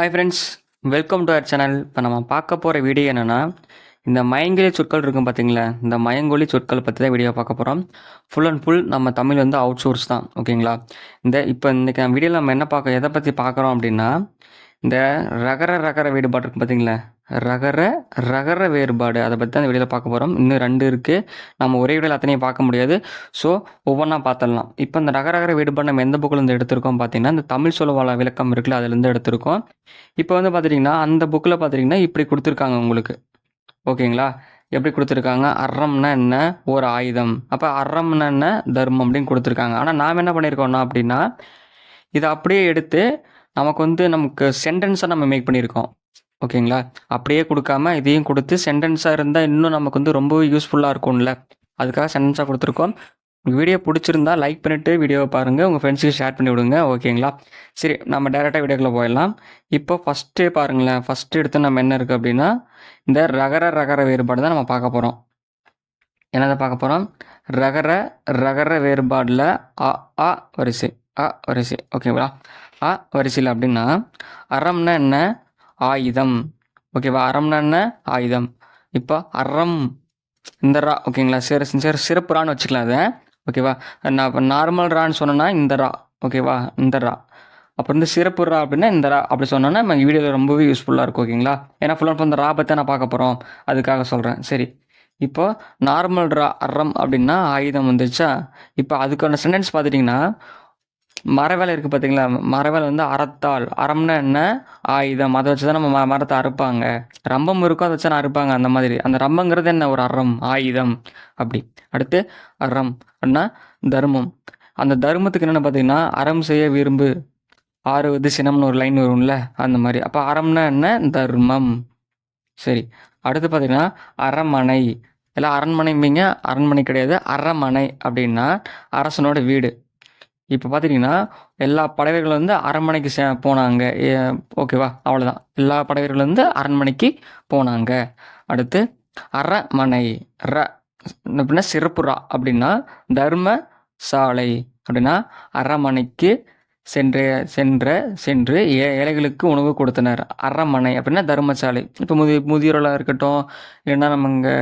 Hi friends welcome to our channel இப்போ நம்ம பார்க்க போகிற வீடியோ என்னென்னா இந்த மயங்கொழி சொற்கள் இருக்கும் பார்த்தீங்களா இந்த மயங்கொலி சொற்கள் பற்றி தான் வீடியோ பார்க்க போகிறோம் ஃபுல் அண்ட் ஃபுல் நம்ம தமிழ் வந்து அவுட் சோர்ஸ் தான் ஓகேங்களா? இந்த இப்போ இன்றைக்கி நம்ம வீடியோவில் நம்ம என்ன பார்க்க எதை பற்றி பார்க்குறோம் அப்படின்னா இந்த ரகர ரகர வீடுபாடு இருக்கும் பார்த்தீங்களா ரகர ரகர வேறுபாடு. அதை பற்றி தான் இந்த வீடியோவில் பார்க்க போகிறோம் இன்னும் ரெண்டு இருக்குது நம்ம ஒரே வீடியோவில் அத்தனையும் பார்க்க முடியாது. ஸோ ஒவ்வொன்றா பார்த்துடலாம். இப்போ இந்த ரக ரகர வேறுபாடு நம்ம எந்த புக்கில் இருந்து எடுத்திருக்கோம் பார்த்தீங்கன்னா இந்த தமிழ் சொல்லுவாள விளக்கம் இருக்குல்ல அதுலேருந்து எடுத்திருக்கோம். இப்போ வந்து பார்த்துட்டிங்கன்னா அந்த புக்கில் பார்த்துட்டிங்கன்னா இப்படி கொடுத்துருக்காங்க உங்களுக்கு. ஓகேங்களா? எப்படி கொடுத்துருக்காங்க? அறம்னா என்ன? ஒரு ஆயுதம். அப்போ அறம்னா என்ன? தர்மம் அப்படின்னு கொடுத்துருக்காங்க. ஆனால் நாம் என்ன பண்ணியிருக்கோம்னா அப்படின்னா இதை அப்படியே எடுத்து நமக்கு வந்து நமக்கு சென்டென்ஸை நம்ம மேக் பண்ணியிருக்கோம் ஓகேங்களா? அப்படியே கொடுக்காம இதையும் கொடுத்து சென்டென்ஸாக இருந்தால் இன்னும் நமக்கு வந்து ரொம்ப யூஸ்ஃபுல்லாக இருக்கும்ல. அதுக்காக சென்டென்ஸாக கொடுத்துருக்கோம். உங்கள் வீடியோ பிடிச்சிருந்தா லைக் பண்ணிவிட்டு வீடியோவை பாருங்கள் உங்கள் ஃப்ரெண்ட்ஸுக்கு ஷேர் பண்ணி விடுங்க. ஓகேங்களா? சரி நம்ம டேரெக்டாக வீடியோக்குள்ளே போயிடலாம். இப்போ ஃபஸ்ட்டே பாருங்களேன். ஃபஸ்ட்டு எடுத்து நம்ம என்ன இருக்குது அப்படின்னா இந்த ரகர ரகர வேறுபாடு தான் நம்ம பார்க்க போகிறோம் என்னதை பார்க்க போகிறோம் ரகர ரகர வேறுபாடில் அ ஆ வரிசை. அ வரிசை. ஓகேங்களா? அ வரிசையில் அப்படின்னா அறம்னா என்ன? ஆயுதம். ஓகேவா அறம்னா என்ன? ஆயுதம். இப்போ அறம். இந்த ரா ஓகேங்களா சிறு சிறு சிறப்பு ரான்னு வச்சுக்கலாம் அதை ஓகேவா நான் இப்போ நார்மல் ரான்னு சொன்னேன்னா இந்த ரா. ஓகேவா இந்த ரா. அப்புறம் வந்து சிறப்பு ரா அப்படின்னா இந்த ரா அப்படி சொன்னோன்னா நம்ம வீடியோவில் ரொம்பவே யூஸ்ஃபுல்லாக இருக்கும் ஓகேங்களா ஏன்னா ஃபுல்லாக ஃபுல் இந்த ரா பற்றி நான் பார்க்க போகிறோம் அதுக்காக சொல்கிறேன் சரி. இப்போ நார்மல் ரா அறம் அப்படின்னா ஆயுதம் வந்துச்சா இப்போ அதுக்கான சென்டென்ஸ் பார்த்துட்டிங்கன்னா மரவேலை இருக்குது பார்த்தீங்களா மரவேலை வந்து அறத்தாள் அறம்னா என்ன? ஆயுதம். அதை வச்சு தான் நம்ம ம- மரத்தை அறுப்பாங்க. ரம்பம் இருக்கும் அதை வச்சு அறுப்பாங்க அந்த மாதிரி. அந்த ரம்பங்கிறது என்ன? ஒரு அறம். ஆயுதம். அப்படி. அடுத்து அறம். அப்படின்னா தர்மம். அந்த தர்மத்துக்கு என்னென்னு பார்த்தீங்கன்னா அறம் செய்ய விரும்பு. ஆறுவது சினம்னு ஒரு லைன் வரும்ல அந்த மாதிரி. அப்போ அறம்னா என்ன? தர்மம். சரி. அடுத்து பார்த்தீங்கன்னா அரமனை எல்லாம் அரண்மனைம்பீங்க. அரண்மனை கிடையாது. அரமனை அப்படின்னா அரசனோட வீடு. இப்போ பார்த்தீங்கன்னா எல்லா படைவர்களும் வந்து அரண்மனைக்கு சே போனாங்க. ஏ- ஓகேவா அவ்வளோதான் எல்லா படைவர்களும் வந்து அரண்மனைக்கு போனாங்க. அடுத்து அரமனை ர அப்படின்னா சிறப்பு ரா அப்படின்னா தர்ம சாலை அப்படின்னா அரமனைக்கு சென்று சென்ற சென்று ஏ ஏழைகளுக்கு உணவு கொடுத்தனர். அரமனை அப்படின்னா தர்மசாலை. இப்போ முதி முதியோர்களாக இருக்கட்டும் இல்லைன்னா நம்ம இங்கே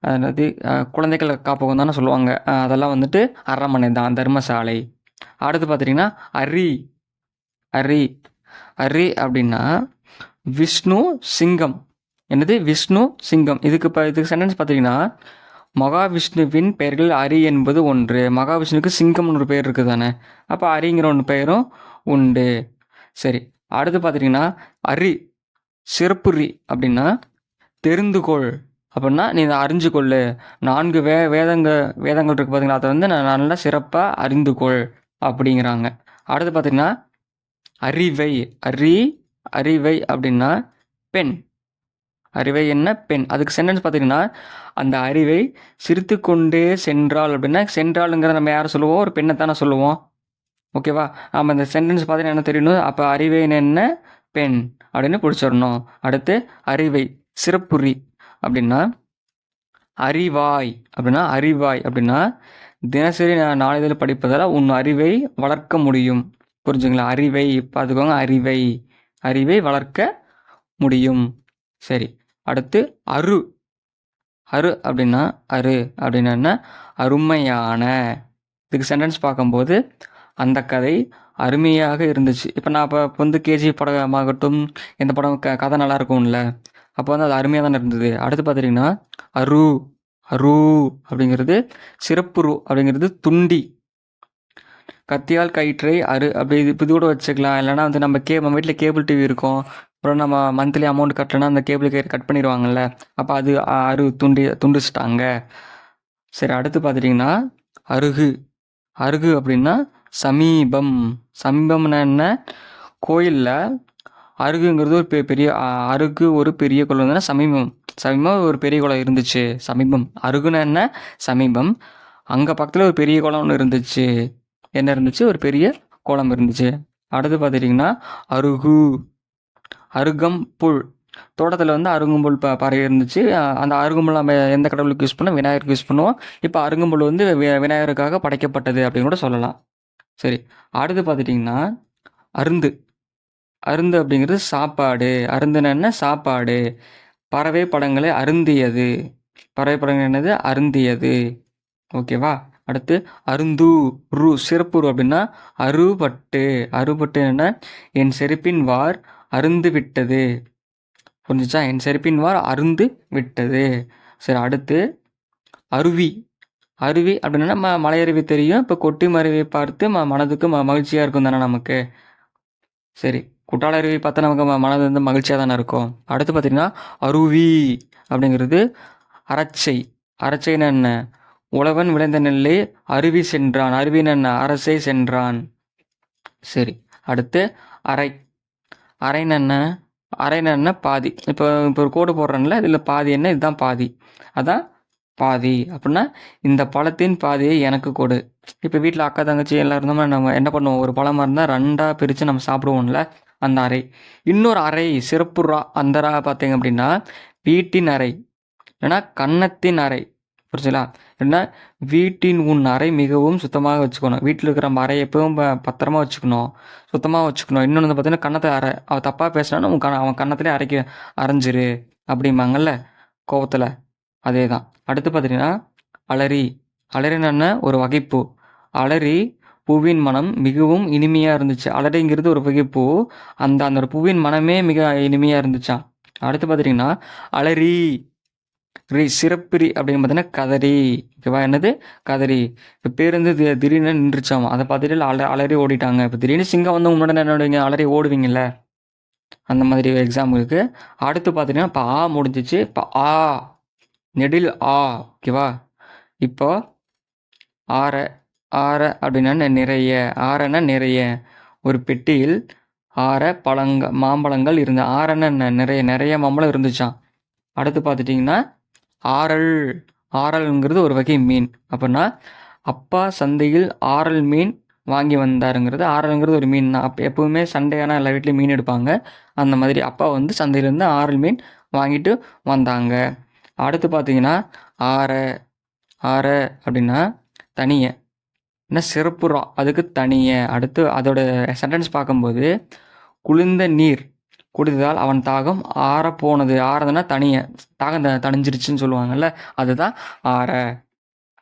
அதாவது குழந்தைகள் காப்பகம் தானே சொல்லுவாங்க. அதெல்லாம் வந்துட்டு அரமனை தான் தர்மசாலை. அடுத்து பார்த்துட்டிங்கன்னா அரி அரி அரி அப்படின்னா விஷ்ணு சிங்கம். என்னது? விஷ்ணு சிங்கம். இதுக்கு இப்போ இதுக்கு சென்டென்ஸ் பார்த்தீங்கன்னா மகாவிஷ்ணுவின் பெயர்கள் அரி என்பது ஒன்று மகாவிஷ்ணுவுக்கு சிங்கம்னு ஒரு பெயர் இருக்குது தானே அப்போ அரிங்கிற ஒன்று பெயரும் உண்டு. சரி அடுத்து பார்த்துட்டிங்கன்னா அரி சிறப்புரி அப்படின்னா தெரிந்துகொள் அப்படின்னா நீ இதை அறிஞ்சு கொள்ளு. நான்கு வே வேதங்க வேதங்கள் இருக்குது பார்த்தீங்களா அதை வந்து நான் நல்லா சிறப்பாக அறிந்து கொள். அப்படிங்கிறாங்க. அடுத்து பார்த்தீங்கன்னா அறிவை அறி அறிவை அப்படின்னா பெண். அறிவை என்ன? பெண். அதுக்கு சென்டென்ஸ் பார்த்தீங்கன்னா அந்த அறிவை சிரித்து கொண்டே சென்றாள் அப்படின்னா சென்றாளுங்கிறத நம்ம யாரை சொல்லுவோம்? ஒரு பெண்ணை தானே சொல்லுவோம். ஓகேவா நம்ம இந்த சென்டென்ஸ் பார்த்தீங்கன்னா என்ன தெரியணும் அப்போ அறிவை என்ன? பெண் அப்படின்னு பிடிச்சிடணும். அடுத்து அறிவை சிறப்புரி அப்படின்னா அறிவாய் அப்படின்னா அறிவாய் அப்படின்னா தினசரி நான் நாளிதழ் படிப்பதால் உன் அறிவை வளர்க்க முடியும். புரிஞ்சுங்களா? அறிவை பார்த்துக்கோங்க. அறிவை அறிவை வளர்க்க முடியும். சரி அடுத்து அரு. அரு அப்படின்னா அரு. அப்படின்னா என்ன? அருமையான. இதுக்கு சென்டென்ஸ் பார்க்கும்போது அந்த கதை அருமையாக இருந்துச்சு. இப்போ நான் இப்போ வந்து கேஜி படமாகட்டும் எந்த படம் க கதை நல்லா இருக்கும்ல. அப்போ வந்து அது அருமையாக தானே இருந்தது. அடுத்து பார்த்துட்டிங்கன்னா அரு. அரு அப்படிங்கிறது சிறப்பு ரூ அப்படிங்கிறது துண்டி. கத்தியால் கயிற்றை அரு அப்படி இது இது கூட வச்சுக்கலாம். இல்லைன்னா வந்து நம்ம கே நம்ம வீட்டில் கேபிள் டிவி இருக்கும். அப்புறம் நம்ம மந்த்லி அமௌண்ட் கட்டலைன்னா அந்த கேபிள் கயிறு கட் பண்ணிடுவாங்கல்ல. அப்போ அது அரு துண்டி துண்டிச்சிட்டாங்க. சரி அடுத்து பார்த்துட்டிங்கன்னா அருகு. அருகு அப்படின்னா சமீபம். சமீபம்னா என்ன? கோயிலில் அருகுங்கிறது ஒரு பெ- பெரிய அருகு ஒரு பெரிய கோயில் வந்து சமீபம். சமீபம் ஒரு பெரிய குளம் இருந்துச்சு. சமீபம். அருகுனா என்ன? சமீபம். அங்கே பக்கத்தில் ஒரு பெரிய குளம் ஒன்று இருந்துச்சு. என்ன இருந்துச்சு? ஒரு பெரிய குளம் இருந்துச்சு. அடுத்து பார்த்துட்டிங்கன்னா அருகு. அருகம் புல் தோட்டத்தில் வந்து அருகம்புல் ப பறவை இருந்துச்சு. அந்த அருகம்புல் நம்ம எந்த கடவுளுக்கு யூஸ் பண்ணோம்? விநாயகருக்கு யூஸ் பண்ணுவோம். இப்போ அருகம்புல் வந்து வி- விநாயகருக்காக படைக்கப்பட்டது அப்படின்னு கூட சொல்லலாம். சரி. அடுத்து பார்த்துட்டிங்கன்னா அருந்து. அருந்து அப்படிங்கிறது சாப்பாடு. அருந்துன சாப்பாடு. பறவை படங்களை அருந்தியது. பறவை படங்கள் என்னது? அருந்தியது. ஓகேவா அடுத்து அருந்து ரு சிறப்புரு அப்படின்னா அறுபட்டு. அறுபட்டு என்ன என் செருப்பின் வார் அருந்து விட்டது. புரிஞ்சுச்சா? என் செருப்பின் வார் அருந்து விட்டது. சரி அடுத்து அருவி. அருவி அப்படின்னா ம மலையருவி தெரியும். இப்போ கொட்டி மருவியை பார்த்து ம மனதுக்கு ம மகிழ்ச்சியாக இருக்கும் தானே நமக்கு? சரி. குட்டால அருவி பார்த்தா நமக்கு மனது வந்து மகிழ்ச்சியாக தானே இருக்கும். அடுத்து பார்த்திங்கன்னா அருவி அப்படிங்கிறது அரச்சை அரச்சைன்னு என்ன உழவன் விளைந்த நெல்லை அருவி சென்றான். அருவின்னு என்ன அரசை சென்றான். சரி அடுத்து அரை அரைன்னு என்ன அரைன்னு என்ன பாதி. இப்போ இப்போ ஒரு கோடு போடுறேன்ல இதில் பாதி என்ன? இதுதான் பாதி. அதான் பாதி. அப்படின்னா இந்த பழத்தின் பாதியை எனக்கு கொடு. இப்போ வீட்டில் அக்கா தங்கச்சி எல்லாம் இருந்தோம்னா நம்ம என்ன பண்ணுவோம்? ஒரு பழமாக இருந்தால் ரெண்டாக பிரித்து நம்ம சாப்பிடுவோம்ல. அந்த அறை. இன்னொரு அறை சிறப்புறா அந்த ரா பார்த்தீங்க அப்படின்னா வீட்டின் அறை. இல்லைன்னா கன்னத்தின் அறை. புரிச்சுங்களா இல்லைன்னா வீட்டின் உன் அறை மிகவும் சுத்தமாக வச்சுக்கணும். வீட்டில் இருக்கிற நம்ம அறை எப்பவும் ப- பத்திரமா வச்சுக்கணும். சுத்தமாக வச்சுக்கணும். இன்னொன்று வந்து பார்த்தீங்கன்னா கன்னத்தை அரை அவன் தப்பாக பேசினாலும் உன் கண அவன் கன்னத்திலே அரைக்க அரைஞ்சிரு அப்படிம்பாங்கல்ல கோவத்தில். அதே தான் அடுத்து பார்த்தீங்கன்னா அலரி அலறினா ஒரு வகைப்பு. அலறி பூவின் மனம் மிகவும் இனிமையாக இருந்துச்சு. அலடைங்கிறது ஒரு வகைப்பூ அந்த அந்த ஒரு பூவின் மனமே மிக இனிமையாக இருந்துச்சான் அடுத்து பார்த்தீங்கன்னா அலரி. ரி சிறப்பிரி அப்படின்னு பார்த்தீங்கன்னா கதறி. ஓகேவா என்னது? கதறி. இப்போ பேருந்து திடீர்னு நின்றுச்சாம். அதை பார்த்துட்டு அல அலறி ஓடிட்டாங்க. இப்போ திடீர்னு சிங்கம் வந்து முன்னாடி என்ன பண்ணுவீங்க அலறி ஓடுவீங்கல்ல? அந்த மாதிரி எக்ஸாம் அடுத்து பார்த்தீங்கன்னா இப்போ ஆ முடிஞ்சிச்சு. இப்போ ஆ நெடில் ஆ. ஓகேவா இப்போ ஆற ஆற அப்படின்னா நிறைய ஆறன நிறைய. ஒரு பெட்டியில் ஆற பழங்க மாம்பழங்கள் இருந்த ஆறன நிறைய நிறைய மாம்பழம் இருந்துச்சாம். அடுத்து பார்த்துட்டிங்கன்னா ஆரல் ஆரல்ங்கிறது ஒரு வகை மீன். அப்படின்னா அப்பா சந்தையில் ஆரல் மீன் வாங்கி வந்தாருங்கிறது ஆரல்ங்கிறது ஒரு மீன் தான். அப்போ எப்போவுமே சண்டையான எல்லா வீட்லேயும் மீன் எடுப்பாங்க. அந்த மாதிரி அப்பா வந்து சந்தையிலேருந்து ஆரல் மீன் வாங்கிட்டு வந்தாங்க. அடுத்து பார்த்தீங்கன்னா ஆற ஆற அப்படின்னா தனியை. என்ன சிறப்புறா அதுக்கு தனிய. அடுத்து அதோட சென்டென்ஸ் பார்க்கும்போது குளிர்ந்த நீர் குடித்ததால் அவன் தாகம் ஆற போனது ஆறதுன்னா தனிய. தாகம் த- தணிஞ்சிருச்சுன்னு சொல்லுவாங்கல்ல அதுதான் ஆற.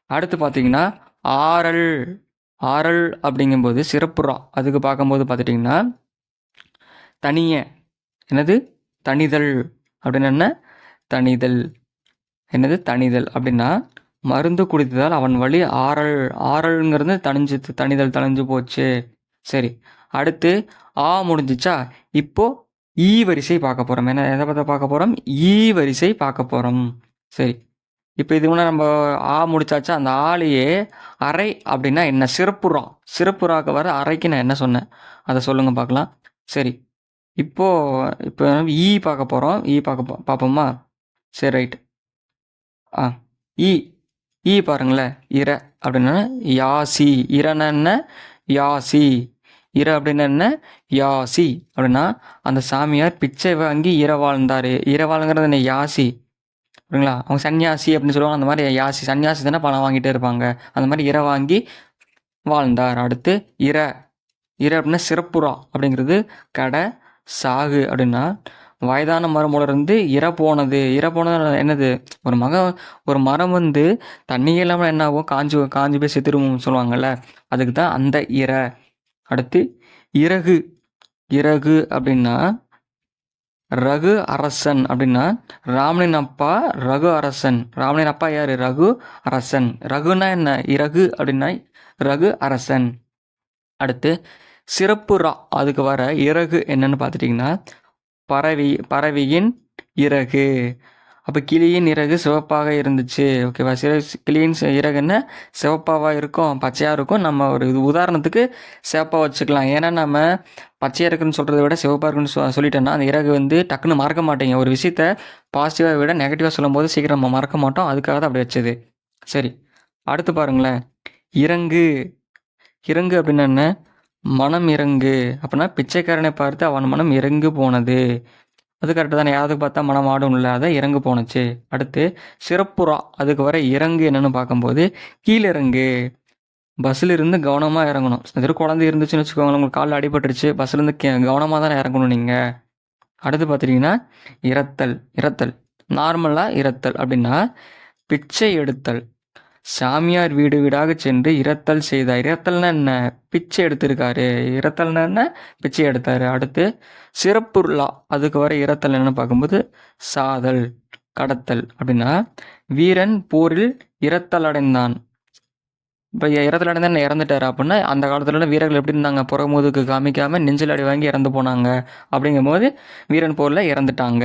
அடுத்து பார்த்தீங்கன்னா ஆறல். ஆறல் அப்படிங்கும்போது சிறப்புறா அதுக்கு பார்க்கும்போது பார்த்துட்டிங்கன்னா தனிய. என்னது? தனிதல் அப்படின்னு என்ன? தனிதல் என்னது? தனிதல் அப்படின்னா மருந்து குடித்ததால் அவன் வழி ஆறல் ஆறல்ங்கிறது தணிஞ்சு தணிதல் தணிஞ்சு போச்சு. சரி அடுத்து ஆ முடிஞ்சிச்சா? இப்போ ஈ வரிசை பார்க்க போகிறோம் என்ன எதை பற்றி பார்க்க போகிறோம் ஈ வரிசை பார்க்க போகிறோம் சரி இப்போ இது முன்னாடி நம்ம ஆ முடிச்சாச்சா? அந்த ஆளையே அறை அப்படின்னா என்ன? சிறப்புறா சிறப்புறாக்க வர அறைக்கு நான் என்ன சொன்னேன்? அதை சொல்லுங்க பார்க்கலாம். சரி இப்போ இப்போ ஈ பார்க்க போகிறோம் ஈ பார்க்க பார்ப்போமா? சரி ரைட். ஆ ஈ. ஈ பாருங்களேன் இர அப்படின்னா யாசி. இரன்னா என்ன யாசி. இர அப்படின்னா என்ன? யாசி. அப்படின்னா அந்த சாமியார் பிச்சை வாங்கி இர வாழ்ந்தார். இர வாழ்ங்கிறது என்ன? யாசி. அப்படிங்களா அவங்க சன்னியாசி அப்படின்னு சொல்லுவாங்க. அந்த மாதிரி யாசி சன்னியாசி தானே பணம் வாங்கிட்டே இருப்பாங்க. அந்த மாதிரி இர வாங்கி வாழ்ந்தார். அடுத்து இர. இர அப்படின்னா சிறப்புறா அப்படிங்கிறது கடை சாகு அப்படின்னா வயதான மரம் இருந்து இற போனது. இற போனது என்னது? ஒரு மகம் ஒரு மரம் வந்து தண்ணி இல்லாமல் என்ன ஆகும் காஞ்சு காஞ்சு போய் செத்துருவோம் சொல்லுவாங்கள்ல அதுக்கு தான் அந்த இர. அடுத்து இறகு. இறகு அப்படின்னா ரகு அரசன் அப்படின்னா ராமனின் அப்பா ரகு அரசன். ராமனின் அப்பா யார்? ரகு அரசன். ரகுனா என்ன? இறகு அப்படின்னா ரகு அரசன். அடுத்து சிறப்பு ரா அதுக்கு வர இறகு என்னன்னு பார்த்துட்டிங்கன்னா பறவை பறவையின் இறகு. அப்போ கிளியின் இறகு சிவப்பாக இருந்துச்சு. ஓகேவா சிற கிளியின் சி- இறகு என்ன? சிவப்பாக இருக்கும் பச்சையாக இருக்கும். நம்ம ஒரு இது உதாரணத்துக்கு சிவப்பாக வச்சுக்கலாம். ஏன்னா நம்ம பச்சையாக இருக்குன்னு சொல்கிறத விட சிவப்பாக இருக்குன்னு சொ சொல்லிட்டோம்னா அந்த இறகு வந்து டக்குன்னு மறக்க மாட்டேங்க. ஒரு விஷயத்த பாசிட்டிவாக விட நெகட்டிவாக சொல்லும்போது சீக்கிரம் நம்ம மறக்க மாட்டோம். அதுக்காக தான் அப்படி வச்சது. சரி. அடுத்து பாருங்களேன். இறங்கு. இறங்கு அப்படின்னா என்ன? மனம் இறங்கு. அப்படின்னா பிச்சைக்காரனை பார்த்து அவன் மனம் இறங்கு போனது. அது கரெக்டு தானே. யாராவது பார்த்தா மனம் ஆடும்ல இல்லாத இறங்கு போணுச்சு. அடுத்து சிறப்புறா. அதுக்கு வர இறங்கு என்னென்னு பார்க்கும்போது கீழிறங்கு. பஸ்ஸில் இருந்து கவனமாக இறங்கணும் எதிர குழந்தை இருந்துச்சுன்னு வச்சுக்கோங்களேன் உங்களுக்கு காலில் அடிபட்டுருச்சு. பஸ்ஸில் இருந்து கே கவனமாக தானே இறங்கணும் நீங்கள் அடுத்து பார்த்துட்டிங்கன்னா இறத்தல் இறத்தல் நார்மலாக இறத்தல் அப்படின்னா பிச்சை எடுத்தல். சாமியார் வீடு வீடாக சென்று இரத்தல் செய்தார். இரத்தல்னா என்ன? பிச்சை எடுத்திருக்காரு. இரத்தல்னா என்ன? பிச்சை எடுத்தார். அடுத்து சிறப்புருளா அதுக்கு வர இரத்தல் என்னன்னு பார்க்கும்போது சாதல் கடத்தல் அப்படின்னா வீரன் போரில் இரத்தல் அடைந்தான். இப்போ இரத்தல் அடைந்தான் இறந்துட்டார் அப்படின்னா அந்த காலத்துலலாம் வீரர்கள் எப்படி இருந்தாங்க? புறமுதுக்கு காமிக்காம நெஞ்சில் அடி வாங்கி இறந்து போனாங்க. அப்படிங்கும்போது வீரன் போரில் இறந்துட்டாங்க.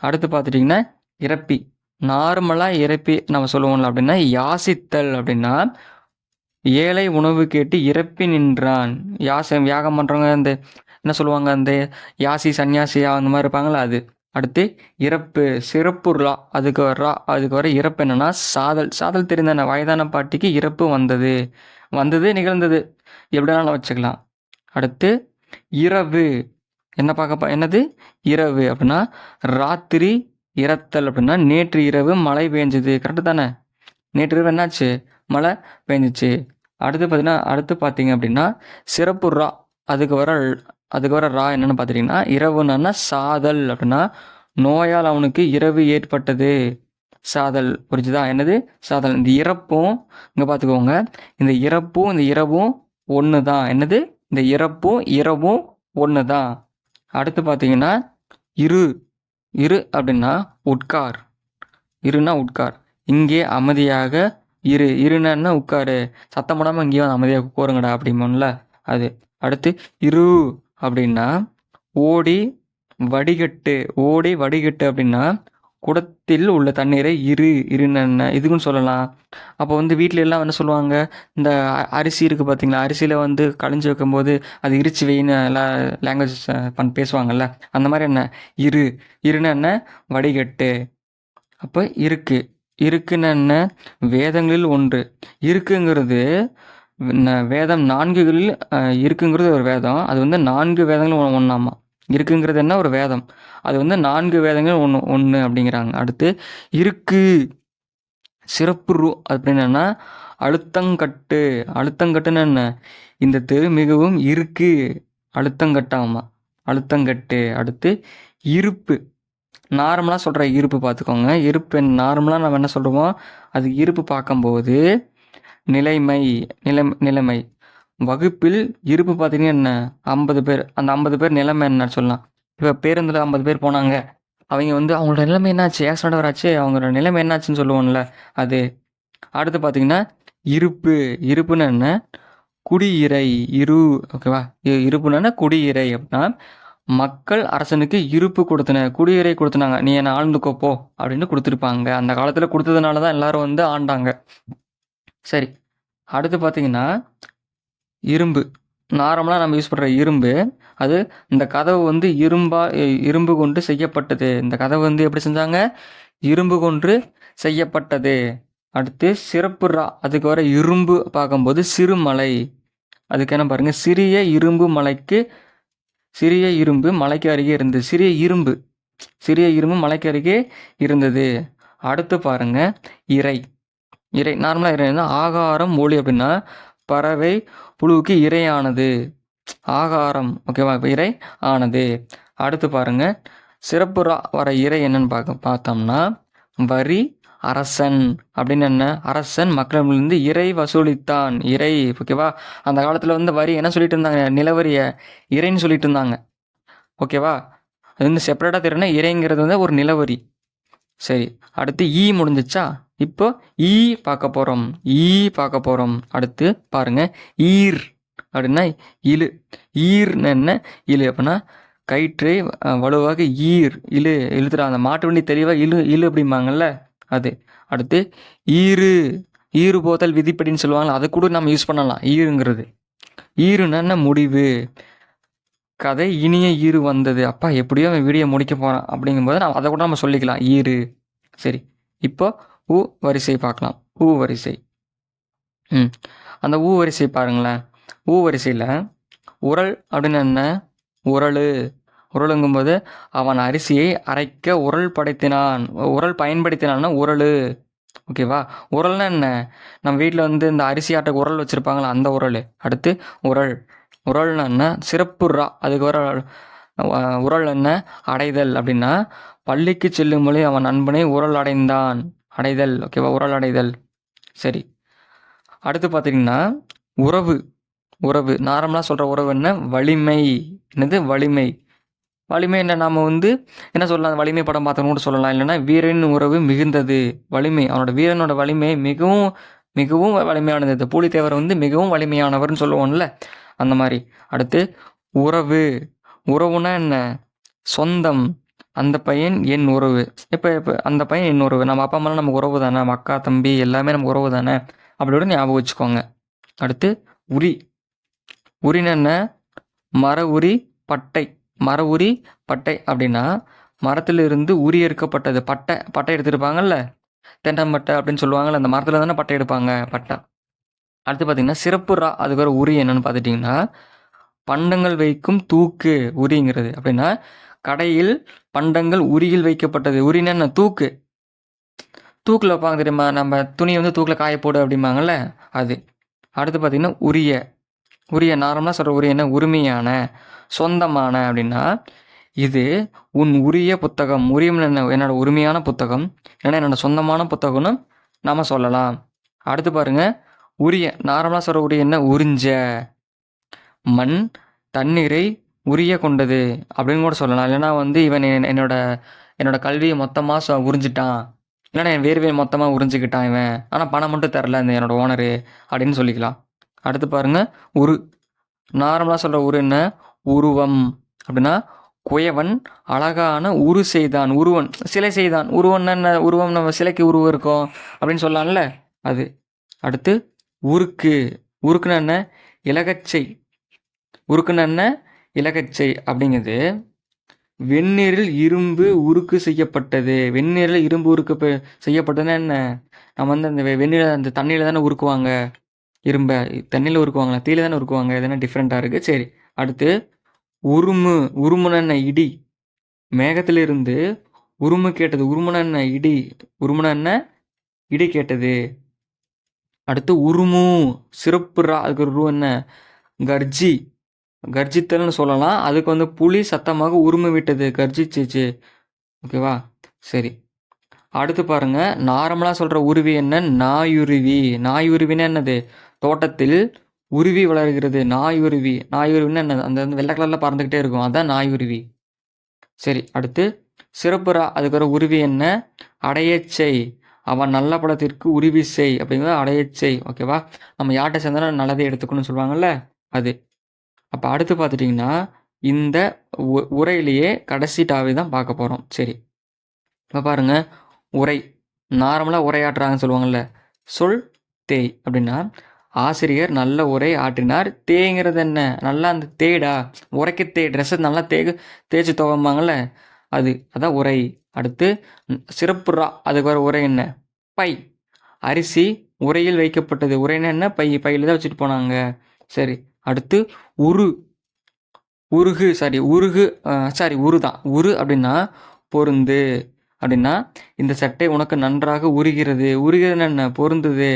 அடுத்து பார்த்துட்டிங்கன்னா இறப்பி நார்மலாக இறப்பி நம்ம சொல்லுவோம்ல அப்படின்னா யாசித்தல் அப்படின்னா ஏழை உணவு கேட்டு இறப்பி நின்றான். யாசம் யாகம் பண்ணுறவங்க அந்த என்ன சொல்லுவாங்க அந்த யாசி சன்னியாசியா அந்த மாதிரி இருப்பாங்களா அது. அடுத்து இறப்பு சிறப்புருளா அதுக்கு வர்றா அதுக்கு வர இறப்பு என்னன்னா சாதல். சாதல் தெரிந்த வயதான பாட்டிக்கு இறப்பு வந்தது. வந்தது நிகழ்ந்தது. எப்படினாலும் வச்சுக்கலாம். அடுத்து இரவு. என்ன பார்க்க என்னது? இரவு. அப்படின்னா ராத்திரி இறத்தல் அப்படின்னா நேற்று இரவு மழை பெஞ்சது கரெக்டு தானே? நேற்று இரவு என்னாச்சு? மழை பெஞ்சிச்சு அடுத்து பார்த்தீங்கன்னா அடுத்து பார்த்தீங்க அப்படின்னா சிறப்பு ரா. அதுக்கு வர அதுக்கு வர ரா என்னென்னு பார்த்துட்டிங்கன்னா இரவுன்னா சாதல் அப்படின்னா நோயால் அவனுக்கு இரவு ஏற்பட்டது. சாதல். புரிஞ்சுதா? என்னது? சாதல். இந்த இறப்பும் இங்கே பார்த்துக்கோங்க. இந்த இறப்பும் இந்த இரவும் ஒன்று தான் என்னது? இந்த இறப்பும் இரவும் ஒன்று தான் அடுத்து பார்த்தீங்கன்னா இரு. இரு அப்படின்னா உட்கார். இருன்னா உட்கார். இங்கே அமைதியாக இரு. இருனா உட்காரு. சத்தம் போடாமல் இங்கேயும் வந்து அமைதியாக உட்காருங்கடா அப்படிமோன்ல அது. அடுத்து இரு அப்படின்னா ஓடி வடிகட்டு. ஓடி வடிகட்டு அப்படின்னா குடத்தில் உள்ள தண்ணீரை இரு இருன்னு இதுக்குன்னு சொல்லலாம். அப்போ வந்து வீட்டில எல்லாம் என்ன சொல்லுவாங்க? இந்த அரிசி இருக்குது பார்த்தீங்களா அரிசியில் வந்து களைஞ்சி வைக்கும்போது அது இரிச்சு வெயின்னு எல்லாம் லாங்குவேஜ் பண் பேசுவாங்கல்ல? அந்த மாதிரி என்ன? இரு. இருன்னு என்ன வடிகட்டு. அப்போ இருக்கு. இருக்குன்னு என்ன வேதங்களில் ஒன்று. இருக்குங்கிறது வேதம் நான்குகளில் இருக்குங்கிறது ஒரு வேதம். அது வந்து நான்கு வேதங்களும் ஒன்றாமா இருக்குங்கிறது என்ன ஒரு வேதம்? அது வந்து நான்கு வேதங்கள் ஒன்று ஒன்று அப்படிங்கிறாங்க. அடுத்து இருக்கு சிறப்பு ரூ அப்படின்னு என்னன்னா அழுத்தங்கட்டு. அழுத்தங்கட்டுன்னு என்ன? இந்த தெரு மிகவும் இருக்கு அழுத்தங்கட்டாமா? அழுத்தங்கட்டு. அடுத்து இருப்பு. நார்மலாக சொல்கிற இருப்பு பார்த்துக்கோங்க. இருப்பு நார்மலாக நம்ம என்ன சொல்கிறோமோ அது இருப்பு பார்க்கும்போது நிலைமை நிலை நிலைமை. வகுப்பில் இருப்பு பார்த்தீங்கன்னா என்ன? ஐம்பது பேர். அந்த ஐம்பது பேர் நிலைமை என்ன சொல்லலாம். இப்போ பேருந்தில் ஐம்பது பேர் போனாங்க. அவங்க வந்து அவங்களோட நிலைமை என்னாச்சு? ஆக்சிடென்ட் வராச்சு அவங்களோட நிலைமை என்னாச்சுன்னு சொல்லுவோம்ல அது. அடுத்து பார்த்தீங்கன்னா இருப்பு. இருப்புன்னு என்ன? குடியிறை இரு ஓகேவா இ- இருப்புன்னு குடியிறை அப்படின்னா மக்கள் அரசனுக்கு இருப்பு கொடுத்தன குடியிறை கொடுத்தனாங்க. நீ என்ன ஆழ்ந்துக்கோப்போ அப்படின்னு கொடுத்துருப்பாங்க. அந்த காலத்தில் கொடுத்ததுனால தான் எல்லாரும் வந்து ஆண்டாங்க. சரி. அடுத்து பார்த்தீங்கன்னா இரும்பு. நார்மலாக நம்ம யூஸ் பண்ணுற இரும்பு அது இந்த கதவு வந்து இரும்பா இரும்பு கொண்டு செய்யப்பட்டது. இந்த கதவு வந்து எப்படி செஞ்சாங்க? இரும்பு கொண்டு செய்யப்பட்டது. அடுத்து சிறப்பு ரா அதுக்கு வர இரும்பு பார்க்கும்போது சிறுமலை. அதுக்கு என்ன பாருங்கள் சிறிய இரும்பு மலைக்கு சிறிய இரும்பு மலைக்கு அருகே இருந்தது. சிறிய இரும்பு. சிறிய இரும்பு மலைக்கு அருகே இருந்தது. அடுத்து பாருங்க இறை. இறை நார்மலாக இறை ஆகாரம் ஒளி அப்படின்னா பறவை புழுவுக்கு இரையானது. ஆகாரம் ஓகேவா இப்போ இறை ஆனது. அடுத்து பாருங்க. சிறப்பு ரா வர இறை என்னன்னு பார்க்க பார்த்தோம்னா வரி அரசன். அப்படின்னு என்ன? அரசன் மக்களிடமிருந்து இறை வசூலித்தான். இறை ஓகேவா? அந்த காலத்தில் வந்து வரி என்ன சொல்லிட்டு இருந்தாங்க? நிலவரிய இறைன்னு சொல்லிட்டு இருந்தாங்க. ஓகேவா? அது வந்து செப்பரேட்டாக தெரியணும் இறைங்கிறது வந்து ஒரு நிலவரி. சரி அடுத்து ஈ முடிஞ்சிச்சா? இப்போ ஈ பார்க்க போகிறோம் ஈ பார்க்க போகிறோம் அடுத்து பாருங்கள் ஈர். அப்படின்னா இழு. ஈர்னு என்ன? இழு அப்படின்னா கயிற்றை வலுவாக ஈர். இழு இழுத்துறா. அந்த மாட்டு வண்டி தெளிவாக இழு இழு அப்படிம்பாங்கல்ல அது. அடுத்து ஈரு ஈறு போதல் விதிப்படின்னு சொல்லுவாங்களா அதை கூட நம்ம யூஸ் பண்ணலாம். ஈருங்கிறது ஈருன்னா என்ன? முடிவு. கதை இனிய ஈறு வந்தது. அப்பா எப்படியோ அவன் வீடியோ முடிக்க போகிறான் அப்படிங்கும்போது நம்ம அதை கூட நம்ம சொல்லிக்கலாம். ஈறு. சரி. இப்போ ஊ வரிசை பார்க்கலாம். ஊ வரிசை. ம். அந்த ஊ வரிசை பாருங்களேன். ஊ வரிசையில் உரல் அப்படின்னு என்ன? உரல். உரலுங்கும்போது அவன் அரிசியை அரைக்க உரல் படைத்தினான். உரல் பயன்படுத்தினான்னா உரல். ஓகேவா உரல்னா என்ன? நம்ம வீட்டில் வந்து இந்த அரிசி ஆட்ட உரல் வச்சுருப்பாங்களா அந்த உரல். அடுத்து உரல். உரல்னா என்ன? சிறப்பு ரா. அதுக்கு வர உரல் என்ன? அடைதல். அப்படின்னா பள்ளிக்கு செல்லும் மொழி அவன் நண்பனை உரல் அடைந்தான். அடைதல் ஓகேவா உரல் அடைதல் சரி. அடுத்து பார்த்தீங்கன்னா உறவு. உறவு. நார்மலாக சொல்கிற உறவு என்ன? வலிமை. என்னது? வலிமை. வலிமை என்ன? நாம் வந்து என்ன சொல்லலாம்? வலிமை படம் பார்த்தோம்னு கூட சொல்லலாம். இல்லைன்னா வீரன் உறவு மிகுந்தது. வலிமை. அவனோட வீரனோட வலிமை மிகவும் மிகவும் வலிமையானது. இந்த பூலித்தேவர் வந்து மிகவும் வலிமையானவர்னு சொல்லுவோம்ல. அந்த மாதிரி. அடுத்து உறவு. உறவுனா என்ன? சொந்தம். அந்த பையன் என் உறவு. இப்போ இப்போ அந்த பையன் என் உறவு. நம்ம அப்பா அம்மாலாம் நமக்கு உறவு தானே? நம்ம அக்கா தம்பி எல்லாமே நமக்கு உறவு தானே? அப்படியோட ஞாபகம் வச்சுக்கோங்க. அடுத்து உரி. உரின்னு என்ன? மர உரி பட்டை. மர உரி பட்டை அப்படின்னா மரத்திலிருந்து உரி எடுக்கப்பட்டது. பட்டை. பட்டை எடுத்திருப்பாங்கல்ல? தென்னம்பட்டை அப்படின்னு சொல்லுவாங்கல்ல? அந்த மரத்தில் தானே பட்டை எடுப்பாங்க? பட்டை. அடுத்து பார்த்தீங்கன்னா சிறப்புறா அதுக்கு ஒரு உரி என்னன்னு பார்த்துட்டிங்கன்னா பண்டங்கள் வைக்கும் தூக்கு உரிங்கிறது. அப்படின்னா கடையில் பண்டங்கள் உரியில் வைக்கப்பட்டது. உரின என்ன? தூக்கு. தூக்கில் வைப்பாங்க தெரியுமா? நம்ம துணி வந்து தூக்கில் காய போடு அப்படிம்பாங்கல்ல அது. அடுத்து பார்த்திங்கன்னா உரிய. உரிய நார்மலாக சொல்கிற உரிய என்ன? உரிமையான சொந்தமான அப்படின்னா இது உன் உரிய புத்தகம். உரியம் என்ன? என்னோட உரிமையான புத்தகம். ஏன்னா என்னோட சொந்தமான புத்தகம்னு நம்ம சொல்லலாம். அடுத்து பாருங்க உரிய. நார்மலாக சொல்கிற உரிய என்ன? உறிஞ்ச. மண் தண்ணீரை உரிய கொண்டது அப்படின்னு கூட சொல்லலாம். இல்லைன்னா வந்து இவன் என்- என்னோட என்னோட கல்வியை மொத்தமாக உறிஞ்சிட்டான். இல்லைன்னா என் வேர்வையை மொத்தமாக உறிஞ்சிக்கிட்டான் இவன். ஆனால் பணம் மட்டும் தரல இந்த என்னோட ஓனரு அப்படின்னு சொல்லிக்கலாம். அடுத்து பாருங்கள் உரு. நார்மலாக சொல்கிற உரு என்ன? உருவம். அப்படின்னா குயவன் அழகான உரு செய்தான். உருவன் சிலை செய்தான். உருவன் என்ன? உருவம் நம்ம சிலைக்கு உருவம் இருக்கும் அப்படின்னு சொல்லலாம்ல. அது. அடுத்து உருக்கு. உருக்குன்னு என்ன? இலகச்சை உருக்குன்னு என்ன? இலகச்சை அப்படிங்கிறது வெந்நீரில் இரும்பு உருக்கு செய்யப்பட்டது. வெந்நீரில் இரும்பு உருக்கு செய்யப்பட்டதுன்னா என்ன? நம்ம வந்து அந்த வெ- வெந்நீர் அந்த தண்ணியில் தானே உருக்குவாங்க. இரும்பை தண்ணியில் உருக்குவாங்களா? தீயில தானே உருக்குவாங்க. இதெல்லாம் டிஃப்ரெண்ட்டாக இருக்குது சரி அடுத்து உருமு உருமுன இடி. மேகத்திலிருந்து உருமு கேட்டது. உருமுன இடி. உருமுன இடி கேட்டது. அடுத்து உருமு சிறப்புறா அதுக்கு ஒரு ரூ என்ன? கர்ஜி. கர்ஜித்தல்னு சொல்லலாம். அதுக்கு வந்து புலி சத்தமாக உரிமை விட்டது. கர்ஜிச்சிச்சு. ஓகேவா? சரி. அடுத்து பாருங்க. நார்மலாக சொல்கிற உருவி என்ன? நாயுருவி. நாயுருவின்னா என்னது? தோட்டத்தில் உருவி வளர்கிறது. நாயுருவி. நாயுருவின்னா என்னது? அந்த வெள்ளை கலரில் பறந்துக்கிட்டே இருக்கும். அதுதான் நாயுருவி. சரி அடுத்து. சிறப்புரா அதுக்கு ஒரு உருவி என்ன? அடையச்சை. அவன் நல்ல படத்திற்கு உருவி செய். அப்படிங்கிறது அடையச்சை. ஓகேவா? நம்ம யார்கிட்ட சேர்ந்தாலும் நல்லதே எடுத்துக்கணும்னு சொல்லுவாங்கல்ல? அது. அப்போ அடுத்து பார்த்துட்டிங்கன்னா இந்த உ- உரையிலேயே கடைசி டாவி தான் பார்க்க போகிறோம் சரி. இப்போ பாருங்க. உரை. நார்மலாக உரையாற்றுறாங்கன்னு சொல்லுவாங்கள்ல சொல் தேய் அப்படின்னா ஆசிரியர் நல்ல உரை ஆற்றினார். தேய்ங்கிறது என்ன? நல்லா அந்த தேடா உரைக்க தே ட்ரெஸ்ஸை நல்லா தே தேய்ச்சி துவம்பாங்கள்ல அது அதான் உரை. அடுத்து சிறப்பு ரா. அதுக்கு வர உரை என்ன? பை. அரிசி உரையில் வைக்கப்பட்டது. உரைன்னா என்ன? பை. பையில் தான் வச்சுட்டு போனாங்க. சரி. அடுத்து உரு. உருகு சாரி உருகு சாரி உரு தான் உரு அப்படின்னா பொருந்து. அப்படின்னா இந்த சட்டை உனக்கு நன்றாக உருகிறது. உருகிறது என்ன? பொருந்தது.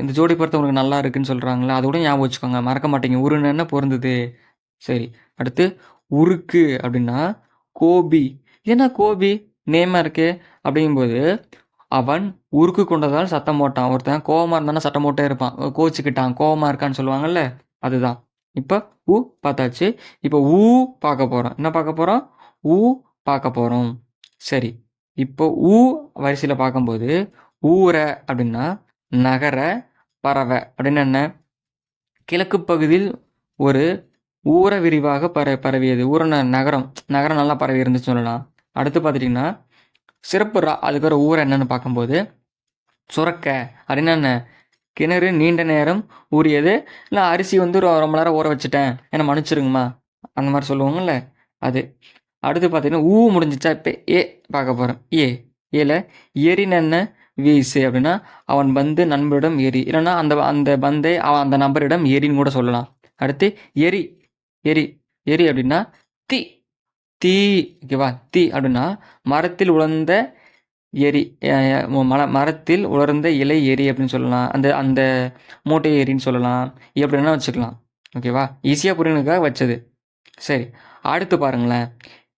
இந்த ஜோடி பொறுத்த உனக்கு நல்லா இருக்குன்னு சொல்கிறாங்களா அதோட ஞாபகம் வச்சுக்கோங்க. மறக்க மாட்டீங்க. உருன்னு என்ன? பொருந்தது. சரி அடுத்து உருக்கு அப்படின்னா கோபி. ஏன்னா கோபி நேமாக இருக்கு. அப்படிங்கும்போது அவன் உருக்கு கொண்டதால் சத்தம் போட்டான். ஒருத்தன் கோவமாக இருந்தானா சத்தம் போட்டே இருப்பான். கோச்சிக்கிட்டான் கோவமாக இருக்கான்னு சொல்லுவாங்கல்ல. அதுதான். இப்போ ஊ பார்த்தாச்சு. இப்போ ஊ பார்க்க போகிறோம் என்ன பார்க்க போகிறோம் ஊ பார்க்க போகிறோம் சரி. இப்போ ஊ வரிசையில் பார்க்கும்போது ஊரை அப்படின்னா நகர பறவை அப்படின்னு என்ன? கிழக்கு பகுதியில் ஒரு ஊர விரிவாக பர பரவியது. ஊரன நகரம். நகரம் நல்லா பரவி இருந்துச்சு சொல்லலாம். அடுத்து பார்த்துட்டிங்கன்னா சிறப்பு ரா அதுக்கு ஒரு என்னென்னு பார்க்கும்போது சுரக்க அப்படின்னா என்ன? கிணறு நீண்ட நேரம் ஊறியது. இல்லை அரிசி வந்து ரொம்ப நேரம் ஊற வச்சுட்டேன். என்ன மன்னிச்சிருங்கம்மா. அந்த மாதிரி சொல்லுவாங்கல்ல அது. அடுத்து பார்த்தீங்கன்னா ஊ முடிஞ்சிச்சா இப்போ ஏ பார்க்க போகிறோம் ஏ. ஏல எரின்னு என்ன வீசு அப்படின்னா அவன் பந்து நண்பரிடம் எரி இல்லைன்னா அந்த அந்த பந்தை அவன் அந்த நபரிடம் எரின்னு கூட சொல்லலாம். அடுத்து எரி எரி எரி அப்படின்னா தீ. தீ ஓகேவா? தீ அப்படின்னா மரத்தில் உழந்த எரி மல மரத்தில் உலர்ந்த இலை எரி அப்படின்னு சொல்லலாம். அந்த அந்த மூட்டை எரின்னு சொல்லலாம். எப்படின்னா வச்சுக்கலாம். ஓகேவா ஈஸியாக புரியணுக்காக வச்சது. சரி. அடுத்து பாருங்களேன்.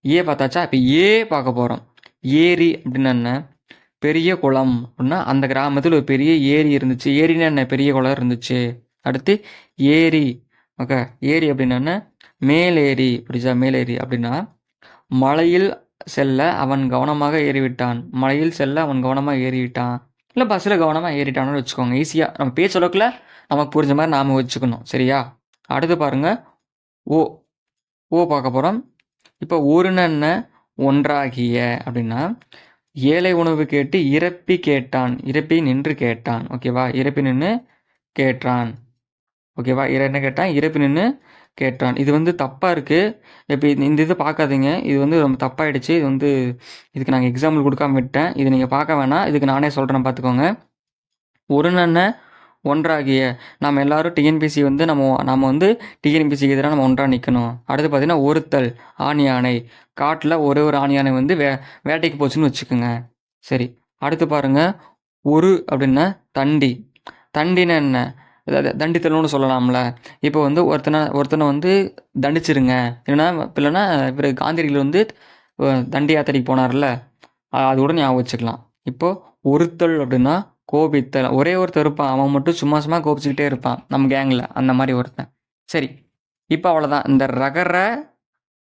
ஏ பார்த்தாச்சா? இப்போ ஏ பார்க்க போகிறோம் ஏரி அப்படின்னா என்ன? பெரிய குளம் அப்படின்னா அந்த கிராமத்தில் ஒரு பெரிய ஏரி இருந்துச்சு. ஏரின்னா என்ன? பெரிய குளம் இருந்துச்சு. அடுத்து ஏரி. ஓகே ஏரி அப்படின்னா மேலேரி. புரியுதா? மேலேரி அப்படின்னா மலையில் செல்ல அவன் கவனமாக ஏறிவிட்டான். மலையில் செல்ல அவன் கவனமாக ஏறிவிட்டான். இல்லை பஸ்ஸில் கவனமாக ஏறிட்டான்னு வச்சுக்கோங்க. ஈஸியாக நம்ம பேச்சளவுக்குள்ள நமக்கு புரிஞ்ச மாதிரி நாம் வச்சுக்கணும். சரியா? அடுத்து பாருங்கள் ஓ ஓ பார்க்க போகிறோம் இப்போ ஒருன்னு என்ன? ஒன்றாகிய. அப்படின்னா ஏழை உணவு கேட்டு இறப்பி கேட்டான். இறப்பி நின்று கேட்டான். ஓகேவா? இறப்பி நின்று கேட்டான். ஓகேவா? இற என்ன கேட்டான்? இறப்பி நின்று கேட்டான். இது வந்து தப்பாக இருக்குது இப்போ இந்த- இது பார்க்காதீங்க. இது வந்து ரொம்ப தப்பாயிடுச்சு. இது வந்து இதுக்கு நாங்கள் எக்ஸாம்பிள் கொடுக்காம விட்டேன். இது நீங்கள் பார்க்க வேணாம். இதுக்கு நானே சொல்கிறேன் பார்த்துக்கோங்க. ஒரு நன்னை ஒன்றாகிய நம்ம எல்லாரும் டிஎன்பிசி வந்து நம்ம நம்ம வந்து டிஎன்பிசிக்கு எதிராக நம்ம ஒன்றாக நிற்கணும் அடுத்து பார்த்திங்கன்னா ஒருத்தல் ஆணி யானை. காட்டில் ஒரே ஒரு ஆணி யானை வந்து வே வேட்டைக்கு போச்சுன்னு வச்சுக்கோங்க. சரி. அடுத்து பாருங்க. ஒரு அப்படின்னா தண்டி. தண்டினா என்ன? தண்டித்தல்னு சொல்லலாம்ல. இப்போ வந்து ஒருத்தனை ஒருத்தனை வந்து தண்டிச்சிருங்க. இல்லைன்னா இல்லைன்னா இவர் காந்திரிகள் வந்து தண்டி யாத்திரைக்கு போனார்ல. அது கூட ஞாபகம் வச்சுக்கலாம். இப்போது ஒருத்தல் அப்படின்னா கோபித்தல். ஒரே ஒருத்தர் இருப்பான் அவன் மட்டும் சும்மா சும்மா கோபிச்சுக்கிட்டே இருப்பான். நம்ம கேங்கில் அந்த மாதிரி ஒருத்தன். சரி. இப்போ அவ்வளோதான் இந்த ரகர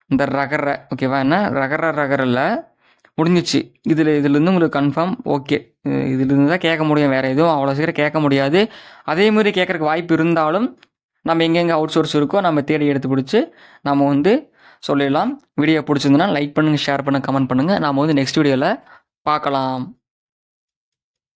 இந்த ரகர ஓகேவா? என்ன? ரகர ரகரில் முடிஞ்சிச்சு. இதில் இதுலேருந்து உங்களுக்கு கன்ஃபார்ம் ஓகே இதுலேருந்து தான் கேட்க முடியும். வேறு எதுவும் அவ்வளோ சீக்கிரம் கேட்க முடியாது. அதே மாதிரி கேட்குறக்கு வாய்ப்பு இருந்தாலும் நம்ம எங்கெங்கே அவுட் சோர்ஸ் இருக்கோ நம்ம தேடி எடுத்து பிடிச்சி நம்ம வந்து சொல்லிடலாம். வீடியோ பிடிச்சிருந்தனா லைக் பண்ணுங்கள் ஷேர் பண்ணுங்கள் கமெண்ட் பண்ணுங்கள் நாம் வந்து நெக்ஸ்ட் வீடியோவில் பார்க்கலாம்.